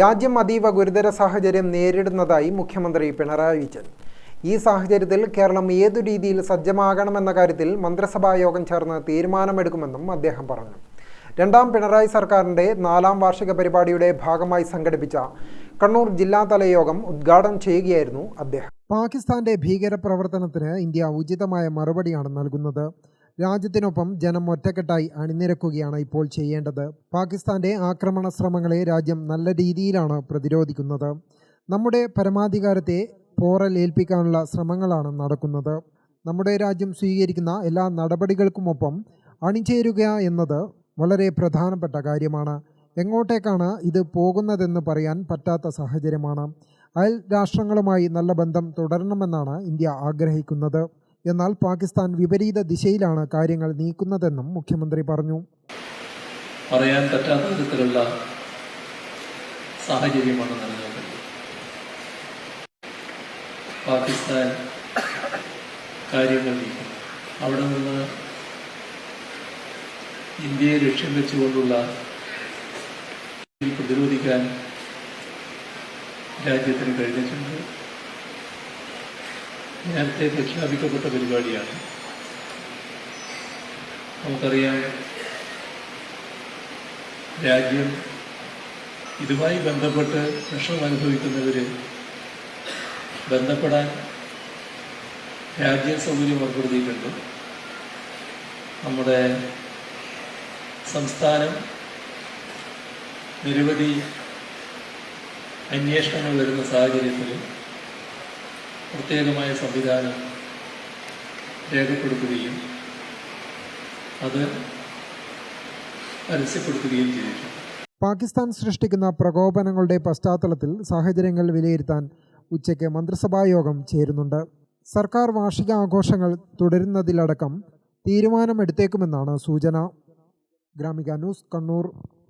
രാജ്യം അതീവ ഗുരുതര സാഹചര്യം നേരിടുന്നതായി മുഖ്യമന്ത്രി പിണറായി വിജയൻ. ഈ സാഹചര്യത്തിൽ കേരളം ഏതു രീതിയിൽ സജ്ജമാകണമെന്ന കാര്യത്തിൽ മന്ത്രിസഭാ യോഗം ചേർന്ന് തീരുമാനമെടുക്കുമെന്നും അദ്ദേഹം പറഞ്ഞു. രണ്ടാം പിണറായി സർക്കാരിന്റെ നാലാം വാർഷിക പരിപാടിയുടെ ഭാഗമായി സംഘടിപ്പിച്ച കണ്ണൂർ ജില്ലാതല യോഗം ഉദ്ഘാടനം ചെയ്യുകയായിരുന്നു അദ്ദേഹം. പാകിസ്ഥാന്റെ ഭീകരപ്രവർത്തനത്തിന് ഇന്ത്യ ഉചിതമായ മറുപടിയാണ് നൽകുന്നത്. രാജ്യത്തിനൊപ്പം ജനം ഒറ്റക്കെട്ടായി അണിനിരക്കുകയാണ് ഇപ്പോൾ ചെയ്യേണ്ടത്. പാകിസ്ഥാന്റെ ആക്രമണ ശ്രമങ്ങളെ രാജ്യം നല്ല രീതിയിലാണ് പ്രതിരോധിക്കുന്നത്. നമ്മുടെ പരമാധികാരത്തെ പോറലേൽപ്പിക്കാനുള്ള ശ്രമങ്ങളാണ് നടക്കുന്നത്. നമ്മുടെ രാജ്യം സ്വീകരിക്കുന്ന എല്ലാ നടപടികൾക്കുമൊപ്പം അണിചേരുക എന്നത് വളരെ പ്രധാനപ്പെട്ട കാര്യമാണ്. എങ്ങോട്ടേക്കാണ് ഇത് പോകുന്നതെന്ന് പറയാൻ പറ്റാത്ത സാഹചര്യമാണ്. അയൽ രാഷ്ട്രങ്ങളുമായി നല്ല ബന്ധം തുടരണമെന്നാണ് ഇന്ത്യ ആഗ്രഹിക്കുന്നത്. എന്നാൽ പാകിസ്ഥാൻ വിപരീത ദിശയിലാണ് കാര്യങ്ങൾ നീക്കുന്നതെന്നും മുഖ്യമന്ത്രി പറഞ്ഞു. പറയാൻ പറ്റാത്ത വിധത്തിലുള്ള സാഹചര്യമാണ് നിലനിൽക്കുന്നത്. പാകിസ്ഥാൻ കാര്യങ്ങൾ നീക്കുന്നു അവിടെ നിന്ന് ഇന്ത്യയെ ലക്ഷ്യം വെച്ചുകൊണ്ടുള്ള പ്രതിരോധിക്കാൻ രാജ്യത്തിന് കഴിഞ്ഞിട്ടുണ്ട്. നേരത്തെ പ്രഖ്യാപിക്കപ്പെട്ട പരിപാടിയാണ്. നമുക്കറിയാം രാജ്യം ഇതുമായി ബന്ധപ്പെട്ട് വിഷമം അനുഭവിക്കുന്നവർ ബന്ധപ്പെടാൻ രാജ്യ സൗകര്യം ഏർപ്പെടുത്തിയിട്ടുണ്ട്. നമ്മുടെ സംസ്ഥാനം നിരവധി അന്വേഷണങ്ങൾ വരുന്ന സാഹചര്യത്തിൽ പ്രത്യേകമായ സംവിധാനം രേഖപ്പെടുത്തുകയും അത് പരസ്യപ്പെടുത്തുകയും ചെയ്തിട്ടുണ്ട്. പാകിസ്ഥാൻ സൃഷ്ടിക്കുന്ന പ്രകോപനങ്ങളുടെ പശ്ചാത്തലത്തിൽ സാഹചര്യങ്ങൾ വിലയിരുത്താൻ ഉച്ചയ്ക്ക് മന്ത്രിസഭാ യോഗം ചേരുന്നുണ്ട്. സർക്കാർ വാർഷിക ആഘോഷങ്ങൾ തുടരുന്നതിലടക്കം തീരുമാനമെടുത്തേക്കുമെന്നാണ് സൂചന. ഗ്രാമിക ന്യൂസ് കണ്ണൂർ.